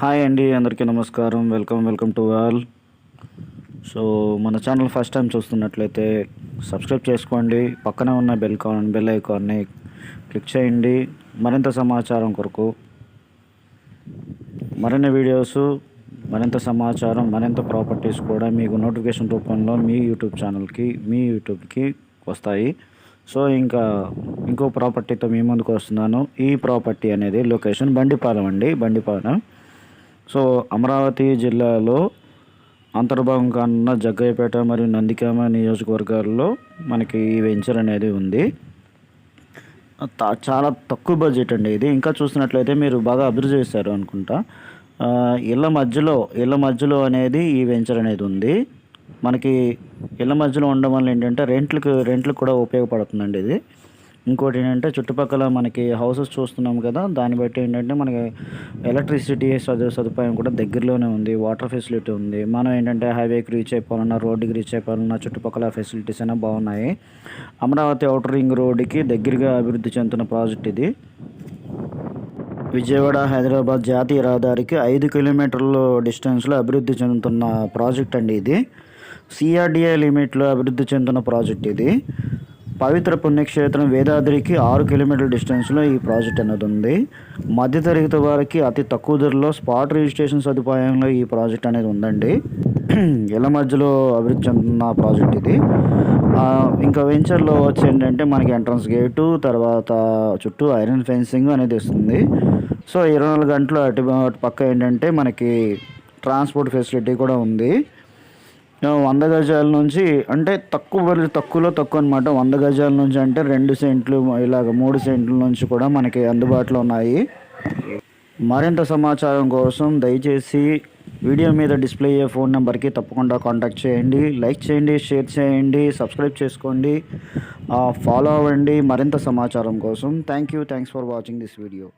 Hi అండి అందరికీ నమస్కారం. Welcome welcome to all. So మన ఛానల్ ఫస్ట్ టైం చూస్తున్నట్లయితే సబ్స్క్రైబ్ చేసుకోండి. పక్కనే ఉన్న బెల్ కాన్ బెల్ ఐకాన్ని క్లిక్ చేయండి. మరింత సమాచారం కొరకు మరిన్ని వీడియోస్ మరింత సమాచారం మరింత ప్రాపర్టీస్ కూడా మీకు నోటిఫికేషన్ రూపంలో మీ యూట్యూబ్ ఛానల్కి మీ యూట్యూబ్కి వస్తాయి. సో ఇంకా ఇంకో ప్రాపర్టీతో మీ ముందుకు వస్తున్నాను. ఈ ప్రాపర్టీ అనేది లొకేషన్ బండిపాలెం అండి. బండిపాలెం సో అమరావతి జిల్లాలో అంతర్భాగం కానున్న జగ్గయ్యపేట మరియు నందికామ నియోజకవర్గాల్లో మనకి ఈ వెంచర్ అనేది ఉంది. చాలా తక్కువ బడ్జెట్ అండి ఇది. ఇంకా చూసినట్లయితే మీరు బాగా అభివృద్ధి చేశారు అనుకుంటా. ఇళ్ళ మధ్యలో ఇళ్ళ మధ్యలో అనేది ఈ వెంచర్ అనేది ఉంది. మనకి ఇళ్ళ మధ్యలో ఉండడం వల్ల ఏంటంటే రెంట్లకు రెంట్లకు కూడా ఉపయోగపడుతుందండి ఇది. ఇంకోటి ఏంటంటే చుట్టుపక్కల మనకి హౌసెస్ చూస్తున్నాం కదా దాన్ని బట్టి ఏంటంటే మనకి ఎలక్ట్రిసిటీ సదు సదుపాయం కూడా దగ్గరలోనే ఉంది వాటర్ ఫెసిలిటీ ఉంది. మనం ఏంటంటే హైవేకి రీచ్ అయిపోవాలన్నా రోడ్డుకి రీచ్ అయిపోవాలన్నా చుట్టుపక్కల ఫెసిలిటీస్ అయినా బాగున్నాయి. అమరావతి అవుటర్ రింగ్ రోడ్డుకి దగ్గరగా అభివృద్ధి చెందుతున్న ప్రాజెక్ట్ ఇది. విజయవాడ హైదరాబాద్ జాతీయ రహదారికి ఐదు కిలోమీటర్ల డిస్టెన్స్లో అభివృద్ధి చెందుతున్న ప్రాజెక్ట్ అండి ఇది. సిఆర్డిఐ లిమిట్లో అభివృద్ధి చెందుతున్న ప్రాజెక్ట్ ఇది. పవిత్ర పుణ్యక్షేత్రం వేదాద్రికి ఆరు కిలోమీటర్ల డిస్టెన్స్లో ఈ ప్రాజెక్ట్ అనేది ఉంది. మధ్యతరగతి వారికి అతి తక్కువ ధరలో స్పాట్ రిజిస్ట్రేషన్ సదుపాయంలో ఈ ప్రాజెక్ట్ అనేది ఉందండి. ఇళ్ళ మధ్యలో అభివృద్ధి చెందుతున్న ప్రాజెక్ట్ ఇది. ఇంకా వెంచర్లో వచ్చి ఏంటంటే మనకి ఎంట్రన్స్ గేటు తర్వాత చుట్టూ ఐరన్ ఫెన్సింగ్ అనేది ఇస్తుంది సో ఇరవై నాలుగు గంటలు అటు పక్క ఏంటంటే మనకి ట్రాన్స్పోర్ట్ ఫెసిలిటీ కూడా ఉంది. వంద గజాల నుంచి అంటే తక్కువ వరకు తక్కువలో తక్కువ అనమాట వంద గజాల నుంచి అంటే రెండు సెంట్లు ఇలాగ మూడు సెంట్ల నుంచి కూడా మనకి అందుబాటులో ఉన్నాయి. మరింత సమాచారం కోసం దయచేసి వీడియో మీద డిస్ప్లే అయ్యే ఫోన్ నెంబర్కి తప్పకుండా కాంటాక్ట్ చేయండి. లైక్ చేయండి షేర్ చేయండి సబ్స్క్రైబ్ చేసుకోండి. ఫాలో అవ్వండి. మరింత సమాచారం కోసం. Thank you. Thanks for watching this video.